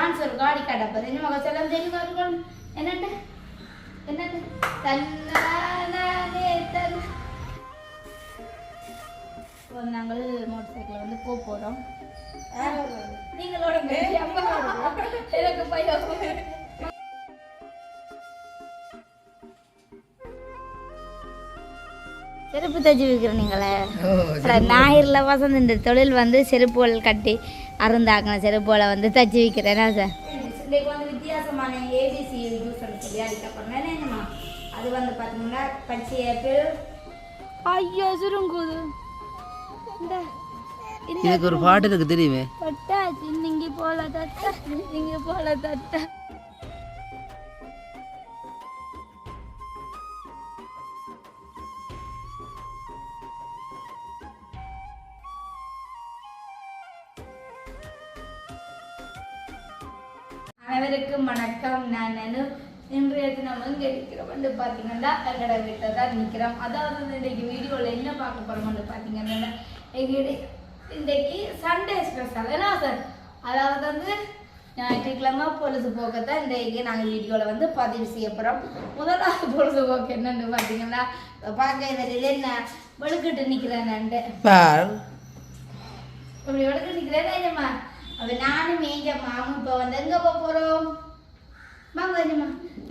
Dance ஒரு காடி கடப்பது சொல்ல தெரியுமா இருக்கும் என்னட்டு என்னட்டு தன்னானே தன் இப்போ நாங்கள் மோட்டர் சைக்கிளில் வந்து போக போகிறோம் நீங்களோட எனக்கு பையன் செருப்பு தச்சு விற்கிற நீங்களே ஞாயிறில் வசந்த இந்த தொழில் வந்து செருப்புகள் கட்டி அருந்தாக்கின செருப்புகளை வந்து தச்சு விற்கிறேன் சார்? இன்னைக்கு வந்து வித்தியாசமான ஏபிசி சொல்லி என்னம்மா? அது வந்து பார்த்தீங்கன்னா பச்சை ஆப்பிள் ஐயோ சுருங்குது. இந்த இதுக்கு ஒரு பாட்டு இருக்கு தெரியுமே? தொட்டா சின்னிங்கி போல தட்ட சின்னிங்கி போல தட்ட. வணக்கம் நான் நனு இன்றைய தினம் எங்கே இருக்கிறோம் வந்து பார்த்தீங்கன்னா எங்களோட வீட்டில் தான் நிற்கிறோம் அதாவது இன்றைக்கு வீடியோவில் என்ன பார்க்க போகிறோம்னு பார்த்தீங்கன்னா எங்களுடைய இன்றைக்கு சண்டே ஸ்பெஷல் என்ன சார் அதாவது வந்து ஞாயிற்றுக்கிழமை பொழுதுபோக்கத்தான் இன்றைக்கு நாங்கள் வீடியோவில் வந்து பதிவு செய்ய போகிறோம் முதலாவது பொழுதுபோக்கு என்னன்னு பார்த்தீங்கன்னா பார்க்க இதில் என்ன? வெளுக்கிட்டு நிற்கிறேன்ட்டு பார். இப்படி வளர்க்க நிற்கிறேன் என்னம்மா? அப்போ நானும் மேஞ்ச மாமும் இப்போ வந்து எங்கே போக போகிறோம் வாங்க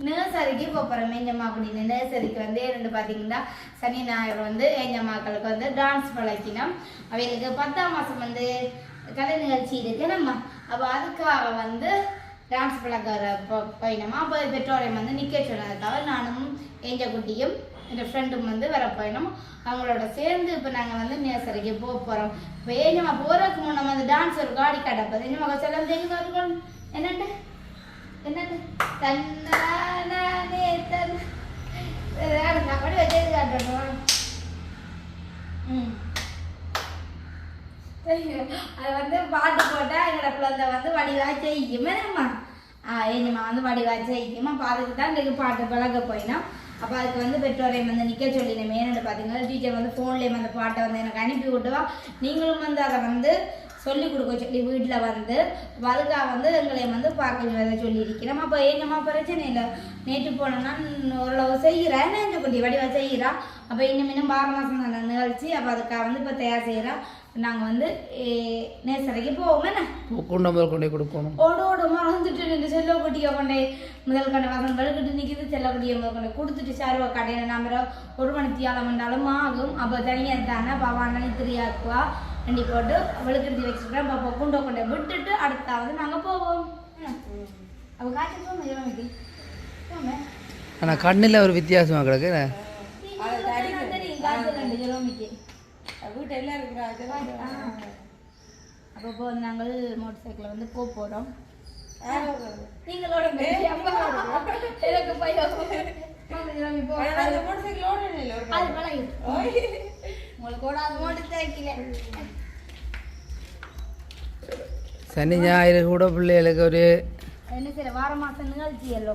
நர்சரிக்கு போக போகிறோம் மேஞ்சம்மா அப்படின்னு. நர்சரிக்கு வந்து ரெண்டு பார்த்தீங்கன்னா சனி ஞாயிறு வந்து ஏஞ்சம்மாக்களுக்கு வந்து டான்ஸ் பழக்கினோம். அவைகளுக்கு பத்தாம் மாதம் வந்து கலை நிகழ்ச்சி இருக்கு நம்ம அப்போ அதுக்காக வந்து டான்ஸ் பழக்கிற போயினோமா அப்போ பெற்றோரையும் வந்து நிற்க சொன்னதுக்காக நானும் ஏஞ்ச குட்டியும் என் ஃப்ரெண்டும் வந்து வர போயினோம் அவங்களோட சேர்ந்து இப்போ நாங்கள் வந்து நேசரிக்கு போக போகிறோம் இப்போ ஏஞ்சம்மா போகிறதுக்கு முன்னே வந்து டான்ஸ் ஒரு காடி காட்டப்போது என்னம்மா சொல்ல தெரியுமா இருக்கும் தன்னானே தன் அப்படி வச்சது காட்டணும் ம். அது வந்து பாட்டு போட்டால் எங்களோட குழந்தை வந்து வடிவா செய்யும் என்னம்மா? என்னம்மா வந்து வடிவா செய்யுமா அப்போ தான் இன்றைக்கு பாட்டு பழக போயினோம். அப்போ அதுக்கு வந்து பெற்றோரையும் வந்து நிற்க சொல்லினேன் மேனு பார்த்தீங்கன்னா டீச்சர் வந்து ஃபோன்லேயும் அந்த பாட்டை வந்து எனக்கு அனுப்பி விட்டுவா. நீங்களும் வந்து அதை வந்து சொல்லி கொடுக்க சொல்லி வீட்டில் வந்து வல்கா வந்து எங்களையும் வந்து பார்க்க வர சொல்லியிருக்கிறோம் அப்போ என்னம்மா பிரச்சனை இல்லை? நேற்று போனோன்னா ஓரளவு செய்கிறேன் என்ன இந்த குட்டி வடிவா செய்கிறா அப்போ இன்னும் இன்னும் ஆறு மாதம் தான் நிகழ்ச்சி. அப்போ அதுக்காக வந்து இப்போ தயார் செய்கிறா நாங்கள் வந்து நேசரைக்கு போவோம். என்ன? கொண்டு முதல் கொண்டே கொடுக்கணும். ஓடு ஓடு மறந்துட்டு நின்று செல்ல குட்டியை கொண்டே. முதல் கண்ட வசம் வெளுக்கிட்டு நிற்கிது செல்ல குட்டியை முதல் கொண்டு கொடுத்துட்டு சாருவா கடையில் நம்ம ஒரு மணி தியாலம் வந்தாலும் ஆகும். அப்போ தனியாக தானே பாப்பா அண்ணனி திரியாக்குவா. வண்டி போட்டு வெளுக்கெடுத்து வச்சுக்கிறேன் பாப்பா குண்டை கொண்டை விட்டுட்டு அடுத்தாவது நாங்கள் போவோம். அப்போ காய்ச்சி போங்க இளமைக்கு போமே ஆனால் கண்ணில் ஒரு வித்தியாசமாக கிடக்கு காய்ச்சல் வீட்டு எல்லாம் அப்போ இப்போ நாங்கள் மோட்டர் சைக்கிளில் வந்து போக போகிறோம் நீங்களோட எனக்கு பையன் போ. மோட்டர் சைக்கிள் ஓடணும் இல்லை ஒரு அது பழகி உங்களுக்கு கூட அது மோட்டர் சைக்கிள். சனி ஞாயிறு கூட பிள்ளைகளுக்கு ஒரு என்ன செய்ய வார மாதம் நிகழ்ச்சி எல்லோ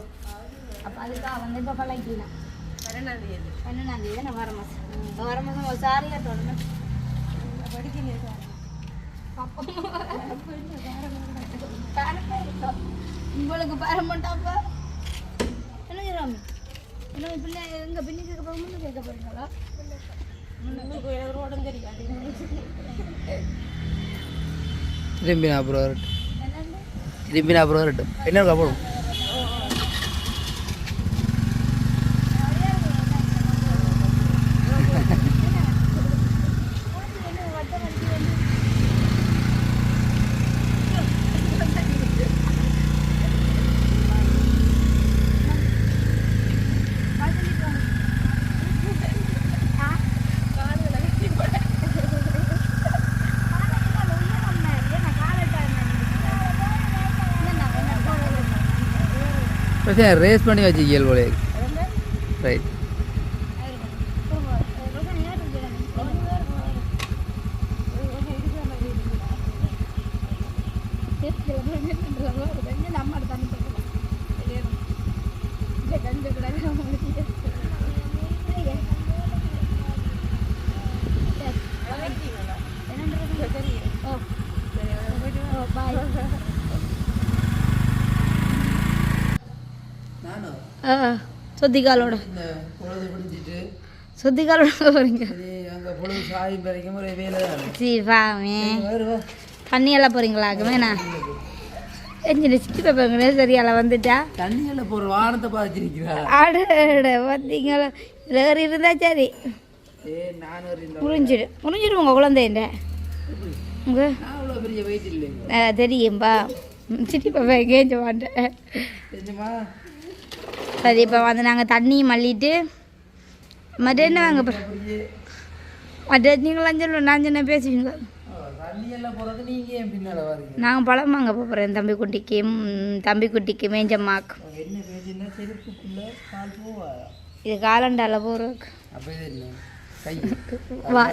அப்போ அதுக்காக வந்து இப்போ பழகிக்கலாம் பன்னெண்டாம் தேதி பன்னெண்டாம் தேதி தானே வார மாதம் வார மாதம் ஒரு சாரில் தொடர்ந்து. படிக்கலையே சார் உங்களுக்கு பாரமாட்டாப்பா என்ன ராமி என்ன பிள்ளை எங்க பின்னி கேட்க போக முன்னு கேட்க போறீங்களா? உங்களுக்கு எனக்கு ரோடும் தெரியாது திரும்பி நான் அப்புறம் வரட்டும். என்னண்டு அப்புறம் வரட்டும். என்ன இருக்கா போடும் மனுஷன் ரேஸ் பண்ணி வச்சுக்கியல் போலே. Right Oh, bye. சரி வாமே வருவா தண்ணி எல்லாம் போகிறீங்களா வேணா எஞ்சின சித்தி பாப்பாங்களே சரியால வந்துட்டா? தண்ணியில் போகிற வானத்தை பார்த்துருக்கிறா ஆட பார்த்தீங்களா இதில் ஏறி இருந்தா சரி. முறிஞ்சிடு முறிஞ்சிடு உங்கள் குழந்தைண்ட உங்கள் தெரியும்பா. சித்தி பாப்பா கேஞ்ச மாட்டேன் சரி இப்போ வந்து நாங்கள் தண்ணி மல்லிட்டு மற்ற என்ன வாங்க மற்ற நீங்களாம் சொல்லுவோம் நான் சொன்ன பேசுவீங்க நாங்கள் பழம் வாங்க போகிறேன் தம்பி குட்டிக்கு தம்பி குட்டிக்கு மேஞ்சம்மாக்கு. இது காலண்டால போகிறோம் வா.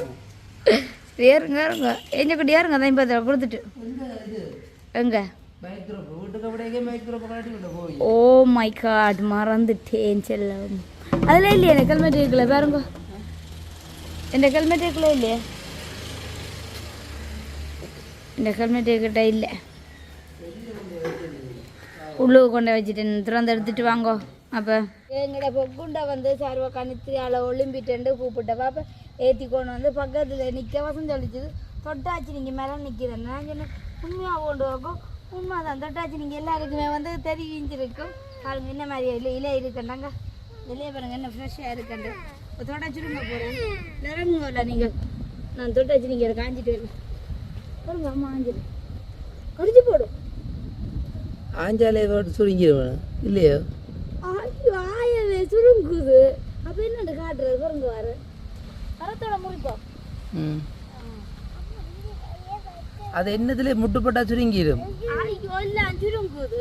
ஏறுங்க ஏறுங்க. எஞ்ச குட்டி ஏறுங்க தான் இப்போ கொடுத்துட்டு. எங்கே? இது எங்கே மைக்ரோப் வீட்டுக்கு அப்படியே மைக்ரோப் காட்டி விட போய் ஓ மை காட் மறந்துட்டேன் செல்லம் அதில் இல்லையே எனக்கு ஹெல்மெட் இருக்குல்ல பாருங்க இந்த ஹெல்மெட் இருக்குல்ல இல்லையே இந்த ஹெல்மெட் கிட்ட இல்லை உள்ளுக்கு கொண்டு வச்சுட்டேன் திறந்து எடுத்துட்டு வாங்கோ அப்போ எங்கட பொக்குண்டை வந்து சர்வ கணித்து அல ஒளிம்பிட்டு கூப்பிட்ட பாப்ப ஏற்றி கொண்டு வந்து பக்கத்தில் நிற்க வசம் சொல்லிச்சுது தொட்டாச்சு நீங்கள் மேலே நிற்கிறேன் நான் சொன்னேன் உண்மையாக கொண்டு வைக்கும் உண்மை தான் தொட்டாச்சு நீங்கள் எல்லாருக்குமே வந்து தெரிவிஞ்சிருக்கும் பாருங்க என்ன மாதிரி இல்லை இலை இருக்கண்டாங்க இலையை பாருங்க என்ன ஃப்ரெஷ்ஷாக இருக்கண்டு இப்போ தொட்டாச்சுருங்க போகிறேன் நிறமுங்க இல்லை நீங்கள் நான் தொட்டாச்சு நீங்கள் காஞ்சிட்டு வரல. பாருங்க அம்மா ஆஞ்சிடு கடிச்சு போடும். ஆஞ்சாலே போட்டு சுருங்கிடுவேன் இல்லையோ? ஐயோ ஆயவே சுருங்குது. அப்ப என்னண்டு காட்டுறது பாருங்க வர மரத்தோட முறிப்போம் ம். அது என்னத்துல முட்டுப்பட்டா சுருங்கிடும். ஐயோ எல்லாம் சுருங்குது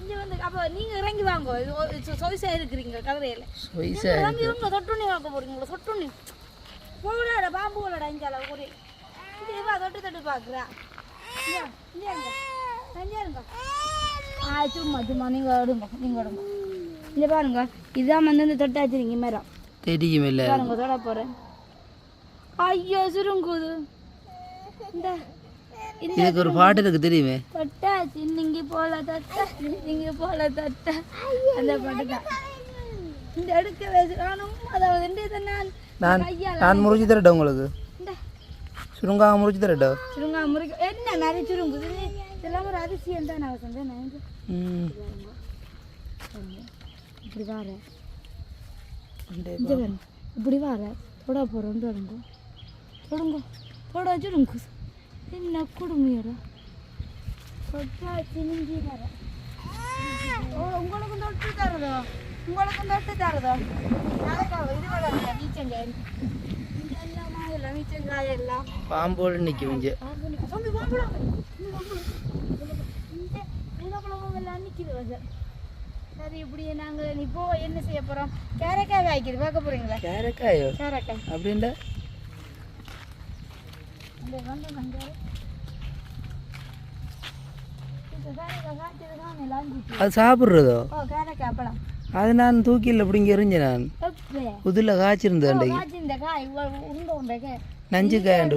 இங்க வந்து அப்ப நீங்க இறங்கி வாங்க. இது சொய்சா இருக்கிறீங்க கதிரையில இறங்கி வாங்க தொட்டுண்ணி போறீங்களா சொட்டுண்ணி போடாட பாம்பு இங்க அளவு ஒரு. இங்க வா தொட்டு தொட்டு பாக்குறா. ஆ சும்மா சும்மா நீங்க விடுங்க நீங்க விடுங்க இங்க பாருங்க இதான் வந்து இந்த தொட்டாச்சிருங்க மரம் தெரியும் இல்லை. பாருங்க தொட போறேன். ஐயோ சுருங்குது. இந்த. இதுக்கு ஒரு பாட்டு இருக்கு தெரியுமே? தொட்டா சின்னிங்க போல தட்ட சின்னிங்க போல தட்ட. அந்த பாட்டு தான். இந்த எடுக்க வச்சு காணும் அதாவது இந்த நான் நான் நான் முறிச்சு தரட்டா உங்களுக்கு? இந்த சுருங்காக முறிச்சு தரட்டா? சுருங்கா முறிக்க என்ன நிறைய சுருங்குது இதெல்லாம் ஒரு அதிசயம் தான் நான் சொன்னேன் நான் இங்க ம். இப்படி பாருங்க இப்படி வாரேன் தொட போகிறோம் தொடங்க. தொடங்க. தொட சுருங்கு. என்ன குடுமையோட தொட்டா சினிஞ்சி வர ஓ உங்களுக்கும் தொட்டு தருதோ உங்களுக்கும் தொட்டு தருதோ பாம்போடு வந்து சரி இப்படி நாங்கள் இப்போ என்ன செய்ய போகிறோம் கேரக்காய் காய்க்குது பார்க்க போகிறீங்களா கேரக்காயோ கேரக்காய் அப்படின்டா இந்த வந்து வந்தாரு இது கேரக்காய் காய்ச்சது தான் எல்லாம் அது சாப்பிட்றதோ? அது நான் தூக்கியில் பிடிங்க எறிஞ்சேன் நான். புதுல காய்ச்சிருந்தேன் அன்றைக்கு இந்த நஞ்சு காயண்டு.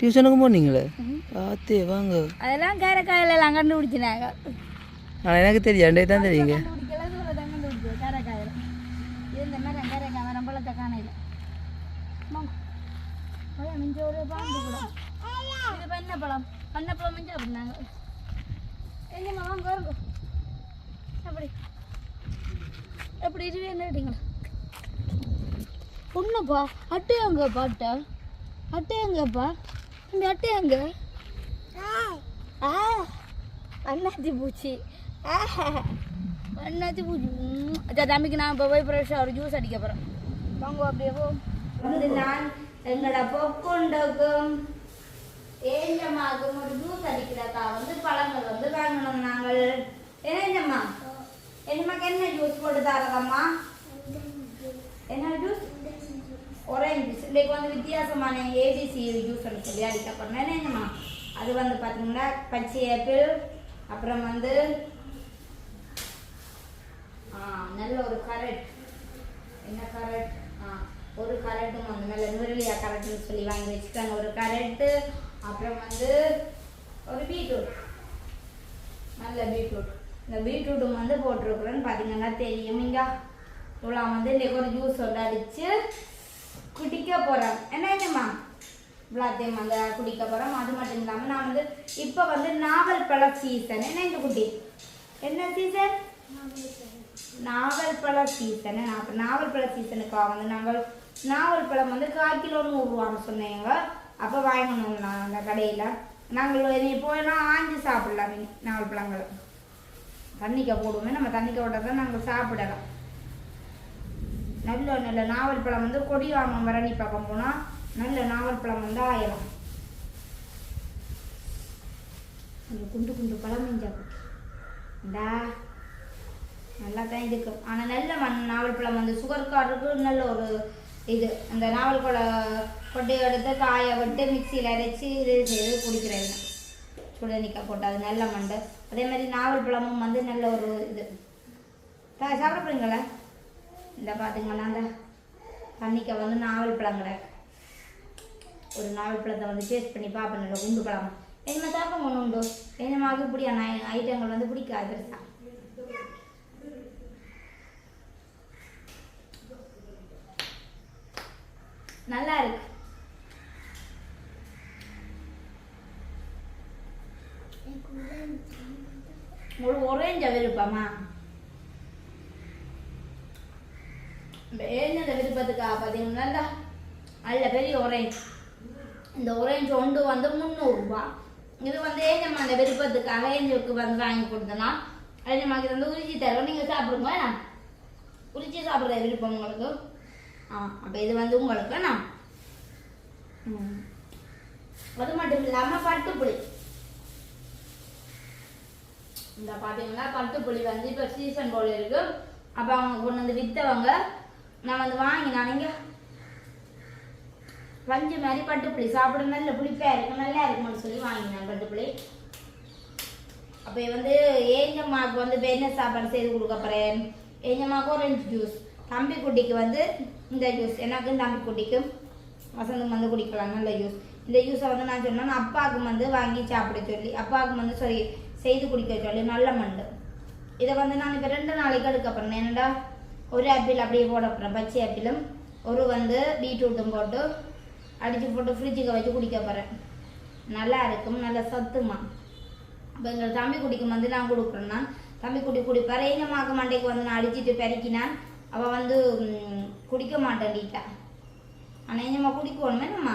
டியூஷனுக்கு போனீங்களே? பார்த்தே வாங்க. அதெல்லாம் கேரக்காயில எல்லாம் கண்டுபிடிச்சினாங்க. நான் எனக்கு தெரியும் அண்டே தான் தெரியுங்க. கேரக்காயில இருந்த மரம் கேரக்காய் மரம் பழத்தை காணையில் மிஞ்ச ஒரு பாம்பு பழம் இது பண்ண பழம் பண்ண பழம் மிஞ்ச அப்படின்னாங்க எங்கம்மா வாங்க வருங்க அப்படி எப்படி இதுவே என்னட்டீங்களா பொண்ணுப்பா அட்டை எங்கப்பா அட்டை அட்டை எங்கப்பா இந்த அட்டை எங்க ஆ அண்ணாச்சி பூச்சி ஆ அண்ணாச்சி பூச்சி உம். அச்சா தம்பிக்கு நான் இப்போ போய் ஃப்ரெஷ்ஷாக ஒரு ஜூஸ் அடிக்க போகிறேன் வாங்க அப்படியே போ வந்து நான் எங்களோட பொக்குண்டக்கும் ஏஞ்சமாக்கும் ஒரு ஜூஸ் அடிக்கிறக்கா வந்து பழங்கள் வந்து வாங்கணும் நாங்கள். ஏஞ்சம்மா? என்னம்மாக்கு என்ன ஜூஸ் போட்டு தரதம்மா? என்ன ஜூஸ்? ஒரேஞ்ச் ஜூஸ் இன்றைக்கு வந்து வித்தியாசமான ஏபிசி ஜூஸ் சொல்லி அடிக்க போறேன். என்னம்மா அது வந்து பார்த்தீங்கன்னா பச்சை ஆப்பிள் அப்புறம் வந்து ஆ, நல்ல ஒரு கரட் என்ன கரட் ஒரு கரட்டும் வந்து நல்ல நுரலியா கரட்னு சொல்லி வாங்கி வச்சுட்டாங்க ஒரு கரட்டு அப்புறம் வந்து ஒரு பீட்ரூட் நல்ல பீட்ரூட் இந்த பீட்ரூட்டும் வந்து போட்டிருக்கிறேன்னு பார்த்தீங்கன்னா தெரியும். இங்க இவ்வளோ வந்து இன்னைக்கு ஒரு ஜூஸ் ஒன்று அடிச்சு குடிக்க போகிறேன் என்ன என்னம்மா இவ்வளோத்தையும் வந்து குடிக்க போகிறோம் அது மட்டும் இல்லாமல் நான் வந்து இப்போ வந்து நாவல் பழ சீசன் என்ன இந்த குட்டி? என்ன சீசன் நாவல் பழ சீசன் நாவல் பழ சீசனுக்காக வந்து நாங்கள் நாவல் பழம் வந்து கால் கிலோ நூறுரூவான்னு சொன்னீங்க. அப்போ வாங்கணும் நான் அந்த கடையில். நாங்கள் நீ போயெல்லாம் ஆஞ்சு சாப்பிடலாம் இனி நாவல் பழங்களை தண்ணிக்க போடுவோமே நம்ம தண்ணிக்க விட்டா தான் நாங்கள் சாப்பிடலாம். நல்ல நல்ல நாவல் பழம் வந்து கொடியாமம் வரணி பக்கம் போனால் நல்ல நாவல் பழம் வந்து ஆயிரும் அந்த குண்டு குண்டு பழம் மிஞ்சா இந்தா நல்லா தான் இருக்கும் ஆனால் நல்ல மண் நாவல் பழம் வந்து சுகர் காட்டுக்கு நல்ல ஒரு இது அந்த நாவல் கொடை கொட்டையை எடுத்து காய விட்டு மிக்சியில் அரைச்சி இது செய்து குடிக்கிறாங்க சுடுதண்ணிக்காய் போட்டு அது நல்ல மண்டை. அதே மாதிரி நாவல் பழமும் வந்து நல்ல ஒரு இது. சாப்பிட போறீங்களா? இந்த பார்த்தீங்களா அந்த தண்ணிக்காய் வந்து நாவல் பழம் கிடக்கு ஒரு நாவல் பழத்தை வந்து டேஸ்ட் பண்ணி பார்ப்பேன் உண்டு குண்டு பழம். என்ன சாப்பிட ஒன்று உண்டு? என்னமாக இப்படியான ஐட்டங்கள் வந்து பிடிக்காது தான் நல்லா இருக்கு உங்களுக்கு ஒரேஞ்ச விருப்பமா? ஏஞ்ச விருப்பத்துக்காக பார்த்தீங்கன்னா இந்த நல்ல பெரிய ஒரேஞ்ச் இந்த ஒரேஞ்ச் ஒன்று வந்து முந்நூறுரூபா இது வந்து ஏஞ்சம்மா அந்த விருப்பத்துக்காக ஏஞ்சலுக்கு வந்து வாங்கி கொடுத்தனா ஏஞ்சம்மாக்கு இது வந்து உரிச்சி தரோம் நீங்கள் சாப்பிடுங்க உரிச்சி சாப்பிட்ற விருப்பம் உங்களுக்கு. ஆ அப்போ இது வந்து உங்களுக்கு நான் ம். அது மட்டும் இல்லாமல் பட்டுப்புளி இந்த பார்த்தீங்கன்னா பட்டுப்புளி வந்து இப்போ சீசன் போல் இருக்கு. அப்போ அவங்க கொண்டு வந்து விற்றவங்க நான் வந்து வாங்கினான் இங்கே வஞ்சி மாதிரி பட்டுப்புளி சாப்பிட நல்ல புளிப்பா இருக்கும் நல்லா இருக்கும்னு சொல்லி வாங்கினேன் பட்டுப்புளி அப்போ வந்து ஏஞ்சம்மாவுக்கு வந்து வெண்ணெய் சாப்பாடு செய்து கொடுக்க போகிறேன் ஏஞ்சம்மாவுக்கு orange ஜூஸ் தம்பி குட்டிக்கு வந்து இந்த ஜூஸ் எனக்கும் தம்பி குட்டிக்கும் வசந்தம் வந்து குடிக்கலாம் நல்ல ஜூஸ் இந்த ஜூஸை வந்து நான் சொன்னேன் அப்பாவுக்கு வந்து வாங்கி சாப்பிட சொல்லி அப்பாவுக்கு வந்து சரி செய்து குடிக்க சொல்லி நல்ல மண்டு இதை வந்து நான் இப்போ ரெண்டு நாளைக்கு எடுக்க போகிறேன் என்னடா? ஒரு ஆப்பிள் அப்படியே போட போகிறேன் பச்சை ஆப்பிளும் ஒரு வந்து பீட்ரூட்டும் போட்டு அடித்து போட்டு ஃப்ரிட்ஜுக்கு வச்சு குடிக்க போகிறேன் நல்லா இருக்கும் நல்ல சத்துமா. இப்போ எங்கள் தம்பி குடிக்கும் வந்து நான் கொடுக்குறேன் நான் தம்பி குடி குடிப்பார் எங்கம்மாக்கு மண்டைக்கு வந்து நான் அடிச்சிட்டு பெருக்கினான் அவள் வந்து குடிக்க மாட்டேன் டீட்டா ஆனால் எங்கம்மா குடிக்கணுமே நம்ம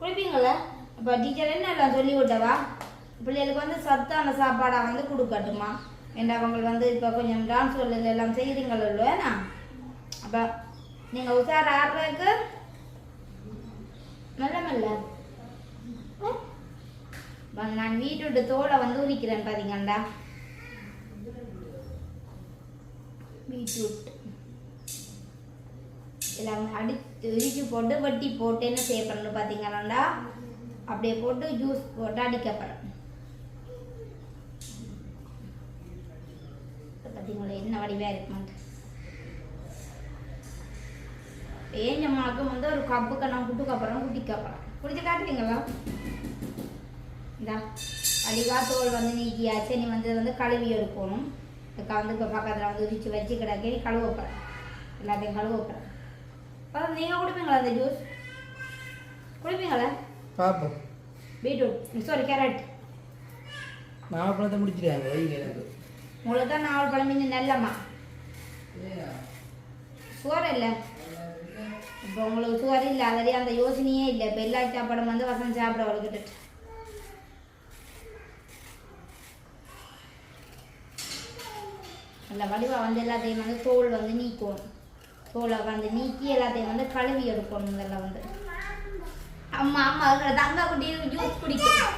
குடிப்பீங்கள? இப்போ டீச்சர் என்ன எல்லாம் சொல்லி விட்டவா? பிள்ளைகளுக்கு வந்து சத்தான சாப்பாடாக வந்து கொடுக்கட்டுமா? ஏன்னா அவங்க வந்து இப்போ கொஞ்சம் டான்ஸ் சொல்ல எல்லாம் செய்கிறீங்களோ இல்லையா அப்போ நீங்கள் உஷார் ஆடுறதுக்கு மெல்ல மெல்ல. நான் வீட்டோட தோலை வந்து உரிக்கிறேன் பாத்தீங்கண்டா பீட்ரூட் எல்லாம் அடித்து உரிச்சு போட்டு வட்டி போட்டு என்ன செய்ய பண்ணணும் பார்த்தீங்கன்னாண்டா அப்படியே போட்டு ஜூஸ் போட்டு அடிக்க போகிறேன் பார்த்தீங்களா என்ன வடிவாக இருக்குமான்ட்டு. ஏஞ்சம்மாவுக்கு வந்து ஒரு கப்பு கண்ணம் குட்டு கப்புறம் குட்டி கப்புறம் குடிச்சு காட்டுறீங்களா? இந்தா அடிக்கா தோல் வந்து நீக்கியாச்சு நீ வந்து வந்து கழுவி எடுக்கணும். இதுக்கு வந்து இப்போ பக்கத்தில் வந்து உரிச்சு வச்சு கிடக்கி கழுவப்படுறேன் கழுவ எல்லாத்தையும் கழுவப்படுறேன் அப்புறம் நீங்கள் குடிப்பீங்களா அந்த ஜூஸ் குடிப்பீங்களா? பார்ப்போம் பீட்ரூட். சாரி கேரட் நாகப்பழத்தை முடிச்சிட்டாங்க வைங்க எனக்கு உங்களுக்கு தான் நாவல் பழம் இன்னும் நல்லம்மா. சுவர் இல்லை. இப்போ உங்களுக்கு சுவர் இல்லை. ஆல்ரெடி அந்த யோசனையே இல்லை. இப்போ எல்லா சாப்பாடும் வந்து வசம் சாப்பிட வளர்க்கிட்டு அந்த வடிவா வந்து எல்லாத்தையும் வந்து தோல் வந்து நீக்கணும் தோலை வந்து நீக்கி எல்லாத்தையும் வந்து கழுவி எடுக்கணும் இதெல்லாம் வந்து. அம்மா அம்மா இருக்கிற தங்கா குட்டி ஜூஸ் குடிக்கும்.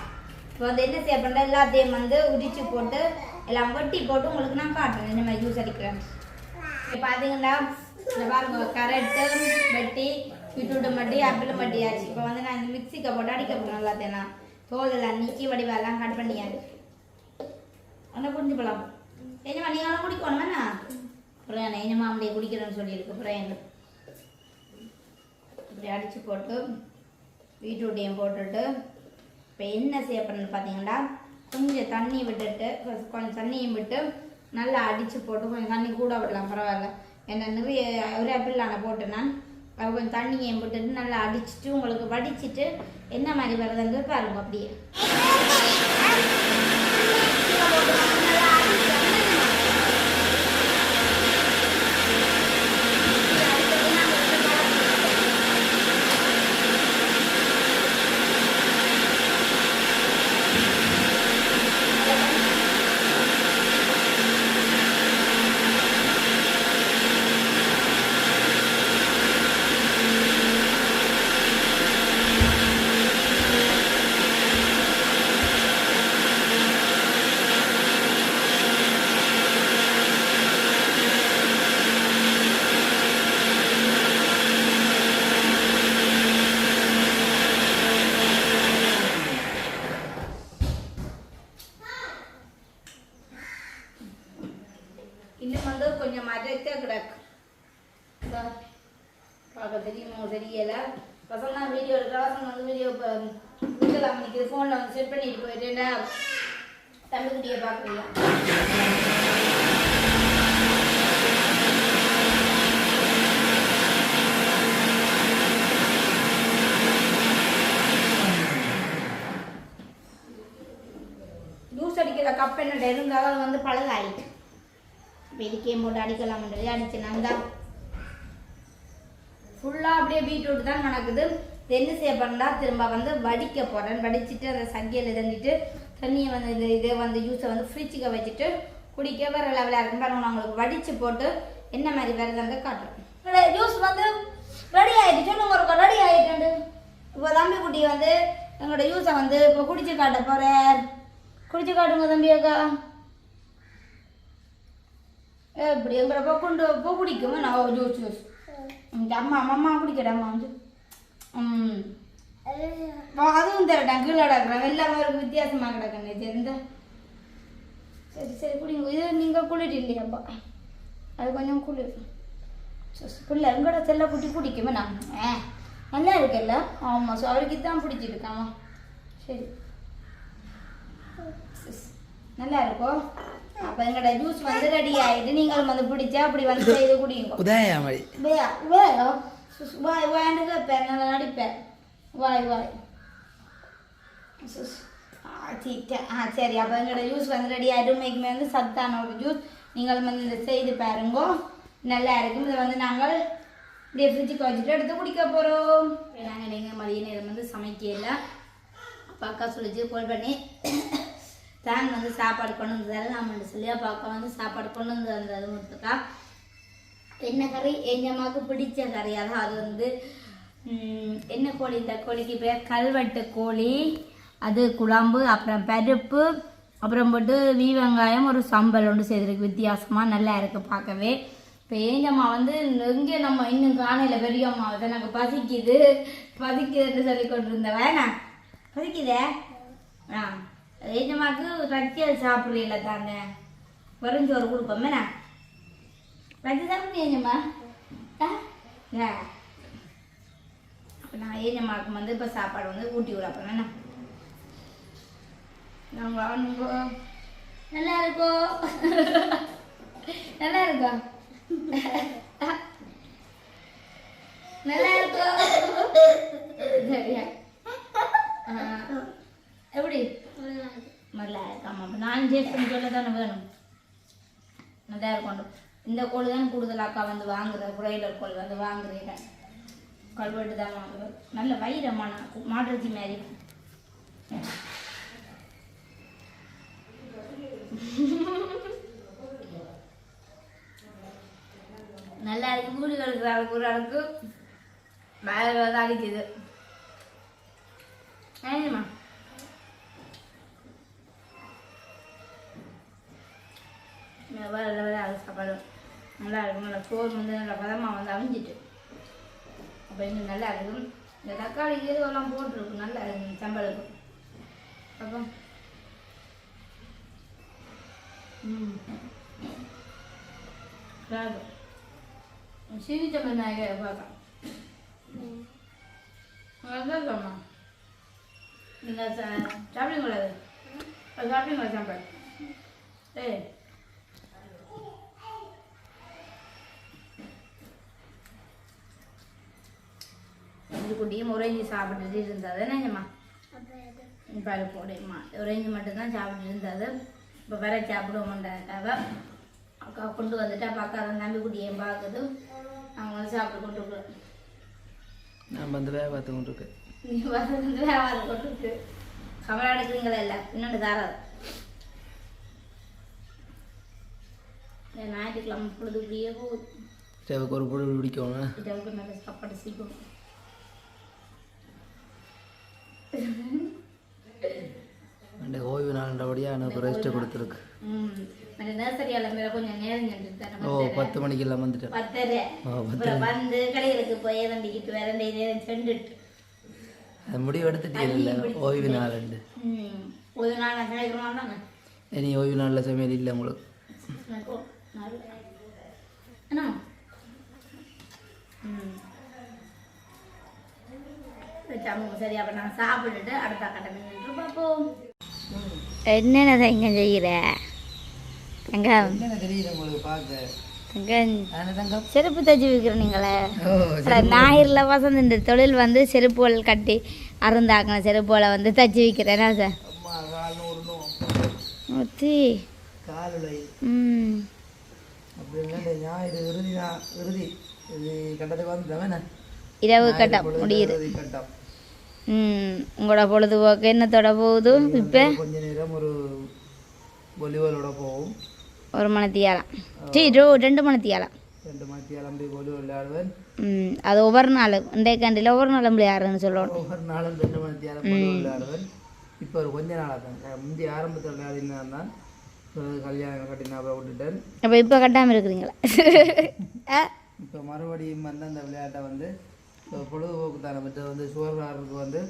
இப்போ வந்து என்ன செய்ய பண்ணுறேன் எல்லாத்தையும் வந்து உரிச்சு போட்டு எல்லாம் வெட்டி போட்டு உங்களுக்கு நான் காட்டுறேன். இந்த மாதிரி ஜூஸ் அடிக்கிறேன். இப்போ பார்த்தீங்கன்னா இந்த பாருங்க கரெட்டு வெட்டி பீட்ரூட்டு மட்டி ஆப்பிள் மட்டி ஆச்சு. இப்போ வந்து நான் இந்த மிக்சிக்கு போட்டு அடிக்க போகிறேன் எல்லாத்தையும் நான். தோல் எல்லாம் நீக்கி வடிவெல்லாம் கட் பண்ணியாச்சு. ஆனால் புரிஞ்சு போகலாம் என்னம்மா நீங்களும் குடிக்கணுமா அப்புறம் நைன அப்படியே குடிக்கிறேன்னு சொல்லியிருக்கு. அப்புறம் எங்களுக்கு இப்படி அடித்து போட்டு பீட்ரூட்டையும் போட்டுட்டு இப்போ என்ன செய்ய பண்ணணும் பார்த்தீங்கன்னா கொஞ்சம் தண்ணி விட்டுட்டு கொஞ்சம் கொஞ்சம் தண்ணியும் விட்டு நல்லா அடித்து போட்டு கொஞ்சம் தண்ணி கூட விடலாம் பரவாயில்ல. ஏன்னா நிறைய ஒரு ஆப்பிள் போட்டு நான் அது கொஞ்சம் தண்ணியையும் விட்டுட்டு நல்லா அடிச்சிட்டு உங்களுக்கு வடிச்சிட்டு என்ன மாதிரி வருதுன்னு பாருங்க அப்படியே இன்னும் வந்து கொஞ்சம் மறைத்தே கிடக்கு இதோ, பார்க்க தெரியுமோ தெரியல பசங்க நான் வீடியோ எடுக்கிற பசங்க வந்து வீடியோ இப்போ வீட்டில் நிற்கிது ஃபோனில் வந்து செட் பண்ணிட்டு போயிட்டேன்டா தம்பிக்குட்டியை பார்க்குறீங்க ஜூஸ் பெண்ணிட்ட இருந்தாலும் அது வந்து பழகாயிட்டு இப்போ இதுக்கே போட்டு அடிக்கலாம்ன்றது அடிச்சு நான் தான் ஃபுல்லாக அப்படியே பீட்ரூட் தான் நடக்குது என்ன செய்ய பண்ணா திரும்ப வந்து வடிக்க போகிறேன் வடிச்சிட்டு அந்த சங்கியில் இருந்துட்டு தண்ணியை வந்து இந்த இதை வந்து ஜூஸை வந்து ஃப்ரிட்ஜுக்கு வச்சுட்டு குடிக்க வேற லெவலாக இருக்கும். பாருங்க நான் உங்களுக்கு வடித்து போட்டு என்ன மாதிரி வருதுங்க காட்டுறேன். ஜூஸ் வந்து ரெடி ஆயிடுச்சு. சொல்லுங்க ஒரு ரெடி ஆகிட்டு இப்போ தம்பி குட்டி வந்து எங்களோட ஜூஸை வந்து இப்போ குடிச்சு காட்ட போகிறேன் குடிச்சு காட்டுங்க தம்பி அக்கா. எப்படி எங்களை கொண்டு போ குடிக்கும்? நான் ஜூஸ் ஜூஸ். இந்த அம்மா அம்மா குடிக்கடா அம்மா வந்து. ம் அதுவும் தரட்டான் கீழே கிடக்குறேன் எல்லாமே ஒரு வித்தியாசமாக கிடக்குங்க இது சரி சரி குடிங்க. இது நீங்கள் குளிர் இல்லையாப்பா? அது கொஞ்சம் குளிர் பிள்ளை எங்கட செல்ல குட்டி பிடிக்குமே நான் ஆ நல்லா இருக்குல்ல? ஆமாம் ஸோ அவருக்கு தான் பிடிச்சிருக்காமா சரி. நல்லா இருக்கும் அப்போ எங்கட ஜூஸ் வந்து ரெடி ஆயிட்டு நீங்களும் வந்து பிடிச்சா அப்படி வந்து செய்து குடிங்க உதயா மாதிரி வேயா வாய்னு கேட்பேன் நல்லா நடிப்பேன். வாய் வாய். சுஸ் ஆ சரி அப்போ எங்களோட ஜூஸ் வந்து ரெடி ஆகிடும் மேக்குமே வந்து சத்தான ஒரு ஜூஸ் நீங்களும் வந்து இதை செய்து பாருங்க. நல்லா இருக்கும் இதை வந்து நாங்கள் இப்படியே ஃப்ரிட்ஜுக்கு வச்சுட்டு எடுத்து குடிக்க போகிறோம் நாங்கள் நீங்கள் மதிய நேரம் வந்து சமைக்கல. அப்பா அக்கா சொல்லிச்சு கால் பண்ணி தான் வந்து சாப்பாடு கொண்டு வந்ததால் தரலாம்னு சொல்லி அப்போ பார்க்க வந்து சாப்பாடு கொண்டு வந்து வந்தது முத்துக்கா என்ன கறி? எங்கள் அம்மாவுக்கு பிடிச்ச கறி. அதான் அது வந்து என்ன கோழி? இந்த கோழிக்கு பேர் கல்வெட்டு கோழி. அது குழம்பு அப்புறம் பருப்பு அப்புறம் போட்டு வீ வெங்காயம் ஒரு சம்பல் ஒன்று செய்திருக்கு வித்தியாசமாக நல்லா இருக்குது பார்க்கவே. இப்போ ஏஞ்சம்மா வந்து இங்கே நம்ம இன்னும் காணையில பெரியம்மா வந்து எனக்கு பசிக்குது. பசிக்குதுன்னு சொல்லி கொண்டு இருந்தேன் வேணா பசிக்குதே? ஆ. ஏஞ்சம்மாவுக்கு ரத்தியல் சாப்பிட்றீங்கள தானே வெறுஞ்சோறு கொடுப்போம் வேணா ரஜி சாப்பிட்டு ஏஞ்சம்மா ஆ? ஆ அப்போ நான் ஏஜமாக்கு வந்து இப்போ சாப்பாடு வந்து ஊட்டி விடப்போம் போகிறேன் என்ன? நாங்கள் வாங்க நல்லா இருக்கோ? நல்லா இருக்கோம் நல்லா இருக்கோ சரியா ஆ, எப்படி நல்லா இருக்காமா அப்போ நான் டேஸ்ட் பண்ணி சொல்ல தானே வேணும் நல்லா இருக்கும் இந்த கோழி தான் கூடுதல் அக்கா வந்து வாங்குற புரோயிலர் கோழி வந்து வாங்குறீங்க. கல்வெட்டு தான் வாங்குவேன் நல்ல வைரமான மாடர்ஜி மாதிரி. நல்லா இருக்கு. மூடி கழுக்குற அளவுக்கு ஒரு அளவுக்கு வேலை தான் அடிக்குது ஏமா வேலை வேலை அது சாப்பாடு. நல்லா இருக்கும். நல்லா சோறு வந்து நல்லா பதமாக வந்து அவிஞ்சிட்டு. அப்போ இன்னும் நல்லா இருக்கும். இந்த தக்காளி எதுவெல்லாம் போட்டிருக்கும். நல்லா இருக்கும். சம்பளுக்கு அப்போ ம். ராகு சீவிச்சம்பல் நாயக பார்க்கலாம். அதான் சொன்னோம் நீங்கள் சாப்பிடுங்களா அது? சாப்பிடுங்க சாப்பிடு ஏய் ரெண்டு குட்டியும் ஒரேஞ்சு சாப்பிட்டுட்டு இருந்தது என்னம்மா பருப்பு உடையம்மா ஒரேஞ்சு மட்டும்தான் சாப்பிட்டு இருந்தது. இப்போ வேற சாப்பிட மாட்டாக்காவ அக்கா கொண்டு வந்துட்டு அக்கா தான் நம்பி குட்டியையும் பார்க்குது? அவங்க வந்து சாப்பிட்டு கொண்டு இருக்கிறோம் நான் வந்து வேலை பார்த்து கொண்டு இருக்கேன் நீ வந்து வேறு கொண்டு இருக்கு கவலை எடுக்கிறீங்களா இல்லை? இன்னொன்று தாராது ஞாயிற்றுக்கிழமை பொழுது இப்படியே போகுது. தேவைக்கு ஒரு பொருள் பிடிக்கணும் நல்ல சாப்பாடு சீக்கிரம். அந்த ஓய்வு நாள்ன்றபடியாக எனக்கு ரெஸ்ட்டு கொடுத்துருக்கு? ஓ பத்து வந்துட்டேன். ஓ பத்து அப்புறம் வந்து கடைகளுக்கு போய் தண்டிக்கிட்டு வேற நேரம் சென்றுட்டு. முடிவு எடுத்துட்டீங்க இல்லை ஓய்வு நாள் ரெண்டு ம். ஒரு நாள் கிடைக்கணும் இனி ஓய்வு நாளில் சமையல் இல்லை உங்களுக்கு. என்ன ம். வச்சாங்க சரி அப்போ நான் சாப்பிட்டுட்டு அடுத்த கடமை பார்ப்போம். என்னென்ன இங்கே செய்கிற தங்கம். செருப்பு தச்சு விற்கிற நீங்களே. ஓ ஞாயிறில் வசந்த இந்த தொழில் வந்து செருப்புகள் கட்டி அருந்தாக்கின செருப்புகளை வந்து தச்சு விற்கிறேன் சார்? உலை ம். இரவு கட்டம் முடியுது. கட்டம். உங்களோட பொழுதுபோக்கு என்னத்தோட போகுது இப்போ கொஞ்ச நேரம் ஒரு வாலிபாலோட போவோம் ஒரு மணத்தியாலம் சரி ரோ ரெண்டு மணத்தியாலம் ரெண்டு மணிக்கு கிளம்பி வாலிபால் விளையாடுவேன் ம் அது ஒவ்வொரு நாளும் இன்றைய கண்டியில் ஒவ்வொரு நாளும் விளையாடுறேன்னு சொல்லணும் ஒவ்வொரு நாளும் ரெண்டு கிளம்பி விளையாடுவேன் இப்போ ஒரு கொஞ்ச நாளாக தான் முந்தைய ஆரம்பத்தில் விளையாடினா தான் கல்யாணம் கட்டினா அப்புறம் விட்டுட்டேன் அப்போ இப்போ கட்டாமல் இருக்கிறீங்களா இப்போ மறுபடியும் வந்து அந்த விளையாட்டை வந்து பொழுதுபோக்கு தானே மற்ற வந்து சுகர்காரருக்கு வந்து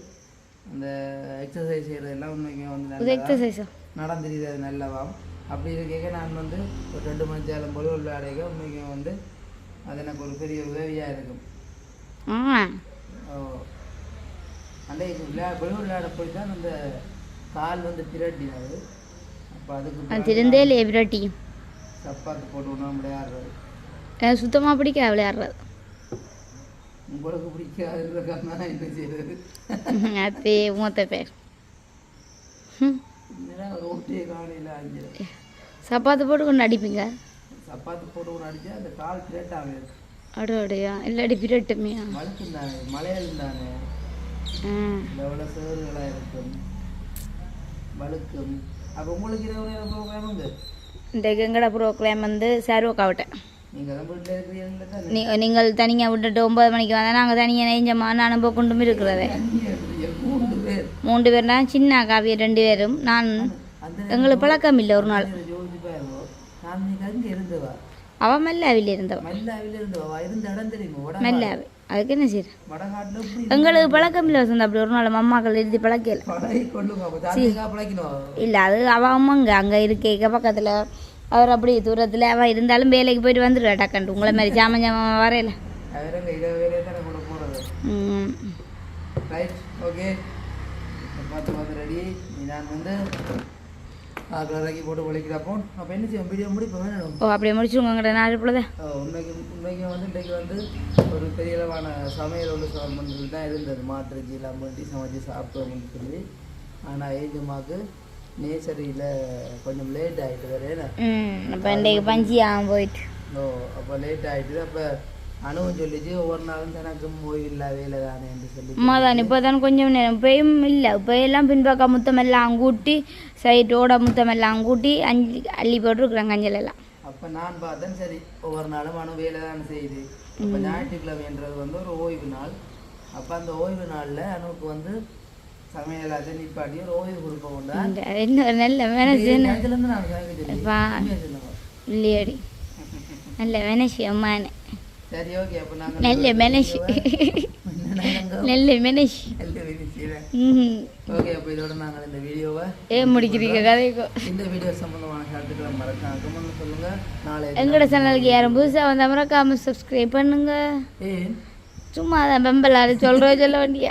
அந்த எக்ஸசைஸ் செய்கிறதெல்லாம் உண்மைக்கு வந்து எக்ஸசைஸோ நடந்துருது அது நல்லவாம் அப்படி இருக்க நான் வந்து ஒரு ரெண்டு மணி நேரம் போல விளையாடுக உண்மைக்கு வந்து அது எனக்கு ஒரு பெரிய உதவியாக இருக்கும். ஓ. அன்றைக்கு விளையா வெளி விளையாட போய் தான் அந்த கால் வந்து திரட்டினது அப்போ அதுக்கு அது திருந்தே விரட்டி சப்பாத்து போட்டு விடாம விளையாடுறது சுத்தமாக பிடிக்காது விளையாடுறது. உங்களுக்கு என்ன செய்யறது? அப்பே மூத்த பேர். காலையில் அஞ்சு? சப்பாத்து போட்டு கொண்டு அடிப்பீங்க? சப்பாத்து போட்டு ஒன்று அடித்தா அந்த கால் திரட்ட ஆகுது அடு அடையா இல்லாடி பிரட்டுமையா? வழுக்கும் தானே மலையில் தானே ம் எவ்வளோ சேறுகளாக இருக்கும். வழுக்கும். அப்போ உங்களுக்கு இரவு நேரம் இந்த எங்கட ப்ரோக்ராம் வந்து சர்வக்காவிட்டேன் நீங்கள் தனியாக விட்டுட்டு ஒன்பது மணிக்கு வந்தால் நாங்கள் தனியாக நெஞ்சமா நானும் போய் கொண்டும் இருக்கிறதே. மூன்று பேர் மூன்று பேர் தான் சின்ன காவிய ரெண்டு பேரும். நான் எங்களுக்கு பழக்கம் இல்லை ஒரு நாள். அவன் மெல்லாவில் இருந்தவன் மெல்லாவி அதுக்கு என்ன செய்ய எங்களுக்கு பழக்கம் இல்லை வசந்த் அப்படி. ஒரு நாள் அம்மாக்கள் எழுதி பழக்கல. இல்லை அது அவன் அம்மாங்க. அங்கே இருக்க பக்கத்தில். அவர் அப்படி தூரத்தில் அவன் இருந்தாலும் வேலைக்கு போயிட்டு வந்துடுவா டக்கண்டு உங்களை மாதிரி ஜாமன் ஜாமன் வரையில. ஓ அப்படியே முடிச்சுருங்க நாலு பிள்ளை உண்மைக்கு உண்மைக்கு வந்து இன்றைக்கு வந்து ஒரு பெரிய அளவான சமையல் ஒன்று பண்ணுறது தான் இருந்தது. மாட்டிறைச்சி எல்லாம் பண்ணி சமைச்சு சாப்பிட்டோம்னு சொல்லி. ஆனால் ஏஜமாக்கு நேச்சரியில் கொஞ்சம் லேட் ஆகிட்டு ம் அப்போ இன்றைக்கு பஞ்சி ஆகும் போயிட்டு? ஓ அப்போ லேட் ஆகிட்டு அப்போ அணுவும் சொல்லிச்சு ஒவ்வொரு நாளும் தனக்கும் ஓய்வு இல்லை வேலை தானே என்று சொல்லி அம்மா தான் இப்போ தான் கொஞ்சம் நேரம். இப்பயும் இல்லை இப்போ எல்லாம் பின்பக்கம் முத்தமெல்லாம் கூட்டி சைட்டோட முத்தமெல்லாம் கூட்டி அஞ்சு அள்ளி போட்டுருக்குறாங்க அஞ்சல் எல்லாம். அப்போ நான் பார்த்தேன் சரி ஒவ்வொரு நாளும் அணு வேலை தானே செய்யுது. அப்போ ஞாயிற்றுக்கிழமைன்றது வந்து ஒரு ஓய்வு நாள். அப்போ அந்த ஓய்வு நாளில் அணுவுக்கு வந்து சமையல் அதை நிப்பாட்டி ஒரு ஓய்வு கொடுக்க நல்ல மனசு இல்லையாடி. நல்ல மனசு அம்மானு. சரி ஓகே. அப்போ நாங்கள் நல்ல மனசு நல்ல மனசு ம் ஓகே அப்போ இதோட நாங்கள் இந்த வீடியோவை ஏன் முடிக்கிறீங்க கதைக்கோ. இந்த வீடியோ சம்மந்தமான கருத்துக்களை மறக்காம கமெண்ட் சொல்லுங்க. நாளை எங்களோட சேனலுக்கு யாரும் புதுசாக வந்தால் மறக்காம சப்ஸ்கிரைப் பண்ணுங்க. சும்மா தான் பெம்பலாரு சொல்கிறோம் சொல்ல வேண்டிய.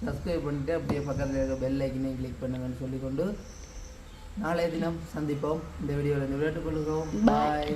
சப்ஸ்கிரைப் பண்ணிட்டு அப்படியே பக்கத்தில் இருக்க பெல் ஐக்கனையும் கிளிக் பண்ணுங்கன்னு சொல்லிக்கொண்டு நாளைய தினம் சந்திப்போம். இந்த வீடியோவில் இந்த விளையாட்டுக் கொள்கிறோம் Bye. பாய்